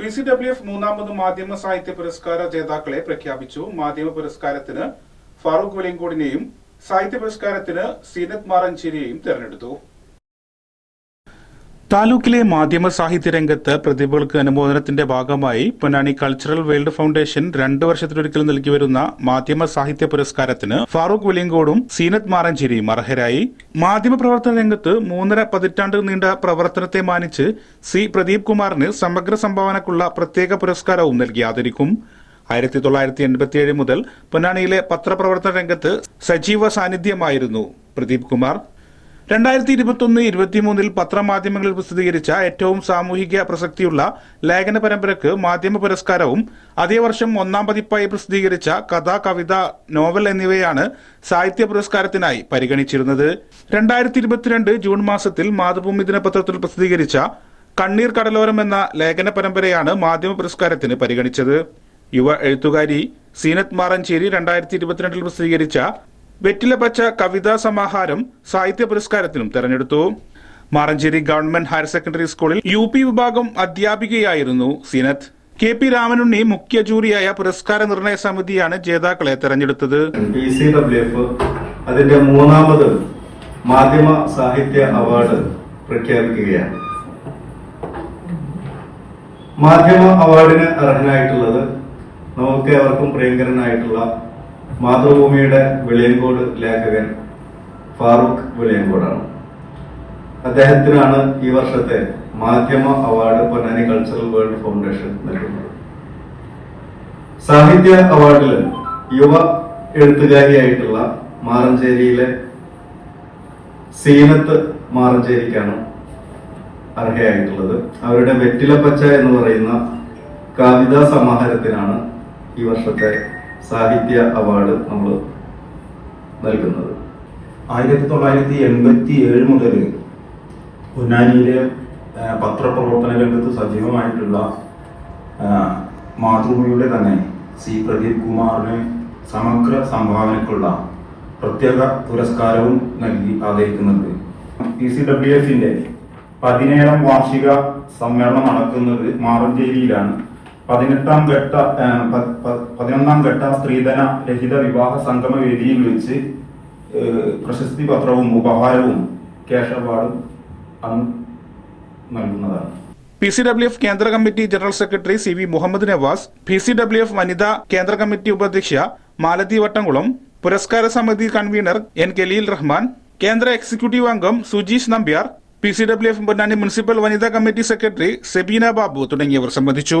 P C W F മൂന്നാമത് മാധ്യമ സാഹിത്യ പുരസ്കാര ജേതാക്കളെ പ്രഖ്യാപിച്ചു. മാധ്യമ പുരസ്കാരത്തിന് ഫാറൂഖ് വെളിയങ്കോടിനെയും സാഹിത്യ പുരസ്കാരത്തിന് സീനത്ത് മാറഞ്ചേരിയെയും തെരഞ്ഞെടുത്തു. താലൂക്കിലെ മാധ്യമ സാഹിത്യ രംഗത്ത് പ്രതിഭകൾക്ക് അനുമോദനത്തിന്റെ ഭാഗമായി പൊന്നാനി കൾച്ചറൽ വേൾഡ് ഫൗണ്ടേഷൻ രണ്ടു വർഷത്തിലൊരിക്കൽ നൽകി വരുന്ന മാധ്യമ സാഹിത്യ പുരസ്കാരത്തിന് ഫാറൂഖ് വെലിയങ്കോടും സീനത്ത് മാറഞ്ചേരിയും അർഹരായി. മാധ്യമ പ്രവർത്തന രംഗത്ത് മൂന്നര പതിറ്റാണ്ട് നീണ്ട പ്രവർത്തനത്തെ മാനിച്ച് സി പ്രദീപ് കുമാറിന് സമഗ്ര സംഭാവനക്കുള്ള പ്രത്യേക പുരസ്കാരവും നൽകി ആദരിക്കും. ആയിരത്തി തൊള്ളായിരത്തി എൺപത്തിയേഴ് മുതൽ പൊന്നാനിയിലെ പത്രപ്രവർത്തന രംഗത്ത് സജീവ സാന്നിധ്യമായിരുന്നു പ്രദീപ് കുമാർ. രണ്ടായിരത്തി ഇരുപത്തൊന്ന് ഇരുപത്തിമൂന്നിൽ പത്രമാധ്യമങ്ങളിൽ പ്രസിദ്ധീകരിച്ച ഏറ്റവും സാമൂഹിക പ്രസക്തിയുള്ള ലേഖന പരമ്പരക്ക് മാധ്യമ പുരസ്കാരവും അതേ വർഷം ഒന്നാം പതിപ്പായി പ്രസിദ്ധീകരിച്ച കഥ കവിത നോവൽ എന്നിവയാണ് സാഹിത്യ പുരസ്കാരത്തിനായി പരിഗണിച്ചിരുന്നത്. രണ്ടായിരത്തി ഇരുപത്തിരണ്ട് ജൂൺ മാസത്തിൽ മാതൃഭൂമി ദിനപത്രത്തിൽ പ്രസിദ്ധീകരിച്ച കണ്ണീർ കടലോരം എന്ന ലേഖന പരമ്പരയാണ് മാധ്യമ പുരസ്കാരത്തിന് പരിഗണിച്ചത്. യുവ എഴുത്തുകാരി സീനത്ത് മാറഞ്ചേരി രണ്ടായിരത്തി ഇരുപത്തിരണ്ടിൽ പ്രസിദ്ധീകരിച്ച വെറ്റില പച്ച കവിതാ സമാഹാരം സാഹിത്യ പുരസ്കാരത്തിനും തെരഞ്ഞെടുത്തു. മാറഞ്ചേരി ഗവൺമെന്റ് ഹയർ സെക്കൻഡറി സ്കൂളിൽ യു പി വിഭാഗം അധ്യാപികയായിരുന്നു സിനത്ത്. കെ പി രാമനുണ്ണി മുഖ്യ ജൂറിയായ പുരസ്കാര നിർണയ സമിതിയാണ് ജേതാക്കളെ തെരഞ്ഞെടുത്തത്. അതിന്റെ മൂന്നാമത് മാധ്യമ സാഹിത്യ അവാർഡ് പ്രഖ്യാപിക്കുകയാണ്. മാധ്യമ അവാർഡിന് അർഹനായിട്ടുള്ളത് നമുക്ക് അവർക്കും പ്രിയങ്കരനായിട്ടുള്ള മാതൃഭൂമിയുടെ വെളിയങ്കോട് ലേഖകൻ ഫാറൂഖ് വെളിയങ്കോടാണ്. അദ്ദേഹത്തിനാണ് ഈ വർഷത്തെ മാധ്യമ award Ponnani cultural world foundation നൽകുന്നത്. സാഹിത്യ അവാർഡിൽ യുവ എഴുത്തുകാരിയായിട്ടുള്ള മാറഞ്ചേരിയിലെ സീനത്ത് മാറഞ്ചേരിക്കാണ് അർഹയായിട്ടുള്ളത്. അവരുടെ വെറ്റിലപ്പച്ച എന്ന് പറയുന്ന കവിതാ സമാഹാരത്തിനാണ് ഈ വർഷത്തെ സാഹിത്യ അവാർഡ് നമ്മൾ നൽകുന്നത്. ആയിരത്തി തൊള്ളായിരത്തി എൺപത്തി ഏഴ് മുതൽ പൊന്നാനിയിലെ പത്രപ്രവർത്തന രംഗത്ത് സജീവമായിട്ടുള്ള മാതൃഭൂമിയുടെ തന്നെ സി. പ്രദീപ് കുമാറിന് സമഗ്ര സംഭാവനയ്ക്കുള്ള പ്രത്യേക പുരസ്കാരവും നൽകി ആദരിക്കുന്നുണ്ട്. പി സി ഡബ്ല്യു എഫിന്റെ പതിനേഴാം വാർഷിക സമ്മേളനം നടക്കുന്നത് മാറഞ്ചേരിയിലാണ്. പതിനെട്ടാം ഘട്ട പതിനൊന്നാം ഘട്ട സ്ത്രീധന രഹിത വിവാഹ സംഗമ വേദിയിൽ വെച്ച് പ്രശസ്തി പത്രവും ഉപഹാരവും ക്യാഷ് അവാർഡും അന്ന് നൽകുന്നതാണ്. പി സി ഡബ്ല്യു എഫ് കേന്ദ്ര committee general secretary C V Muhammad Navas P C W F വനിതാ കേന്ദ്ര കമ്മിറ്റി ഉപാധ്യക്ഷ മാലതി വട്ടംകുളം പുരസ്കാര സമിതി കൺവീനർ എൻ കെലീൽ റഹ്മാൻ കേന്ദ്ര എക്സിക്യൂട്ടീവ് അംഗം Sujeesh Nambiar P C W F Ponnani municipal വനിതാ കമ്മിറ്റി സെക്രട്ടറി സെബീന ബാബു തുടങ്ങിയവർ സംബന്ധിച്ചു.